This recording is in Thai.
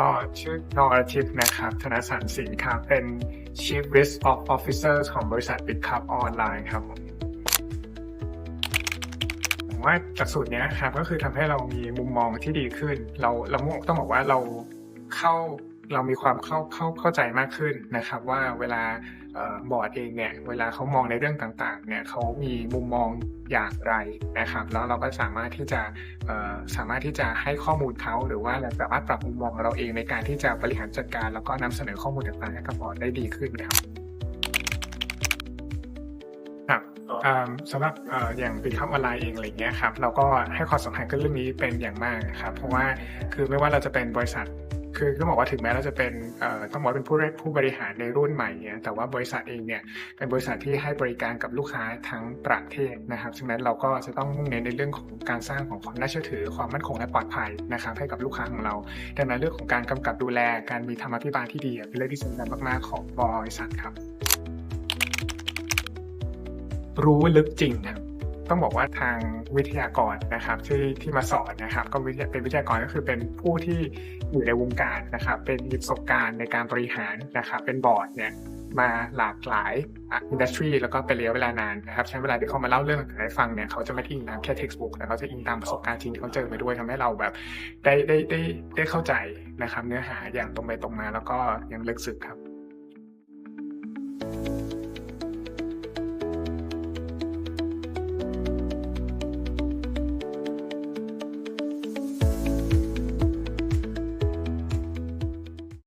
ก็ชื่อนอรทิพย์นะครับ ธนสารสินครับ เป็น Chief Risk of Officer ของบริษัท Big Cup ออนไลน์ครับผมว่าจากสูตรเนี้ยครับก็คือทำให้เรามีมุมมองที่ดีขึ้น เราเราต้องบอกว่าเราเข้า เรามีความเข้าเข้าเข้าใจมากขึ้นนะครับ ว่าเวลาเอ่อบอร์ดเองเนี่ยเวลาเขามองในเรื่องต่างๆเนี่ยเขามีมุมมองอย่างไรนะครับ แล้วเราก็สามารถที่จะเอ่อสามารถที่จะให้ข้อมูลเขาหรือว่าเราสามารถปรับมุมมองเราเองในการที่จะบริหารจัดการ แล้วก็นำเสนอข้อมูลต่างๆให้กับบอร์ดได้ดีขึ้นครับครับเอิ่มสำหรับเอ่ออย่างปิดคับออนไลน์เองอะไรเงี้ยครับเราก็ให้ความสำคัญกับเรื่องนี้เป็นอย่างมากครับเพราะว่าคือไม่ว่าเราจะเป็นบริษัท คือต้องบอกว่าถึงแม้เราจะเป็นต้องบอกเป็นผู้ผู้บริหารในรุ่นใหม่เนี่ยแต่ว่าบริษัทเองเนี่ยเป็นบริษัทที่ให้บริการกับลูกค้าทั้งประเทศนะครับฉะนั้นเราก็จะต้องมุ่งเน้นในเรื่องของการสร้างของความน่าเชื่อถือความมั่นคงและปลอดภัยนะครับให้กับลูกค้าของเรา ดังนั้นเรื่องของการกำกับดูแลการมีธรรมาภิบาลที่ดีเป็นเรื่องที่สำคัญมากๆของบริษัทครับ รู้ลึกจริงครับ ต้องบอกว่าทางวิทยากรนะครับที่ที่มาสอนนะครับ ก็วิทยาเป็นวิทยากรก็คือเป็นผู้ที่อยู่ในวงการนะครับ เป็นมีประสบการณ์ในการบริหารนะครับ เป็นบอร์ดเนี่ยมาหลากหลายอินดัสทรีแล้วก็เป็นระยะเวลานานนะครับ ใช้เวลาเดี๋ยวเขามาเล่าเรื่องให้ฟังเนี่ยเขาจะไม่ได้อิงตามแค่ textbook แต่เขาจะอิงตามประสบการณ์จริงที่เขาเจอมาด้วยทำให้เราแบบได้ได้ได้ได้เข้าใจนะครับ เนื้อหาอย่างตรงไปตรงมาแล้วก็ยังลึกซึ้งครับ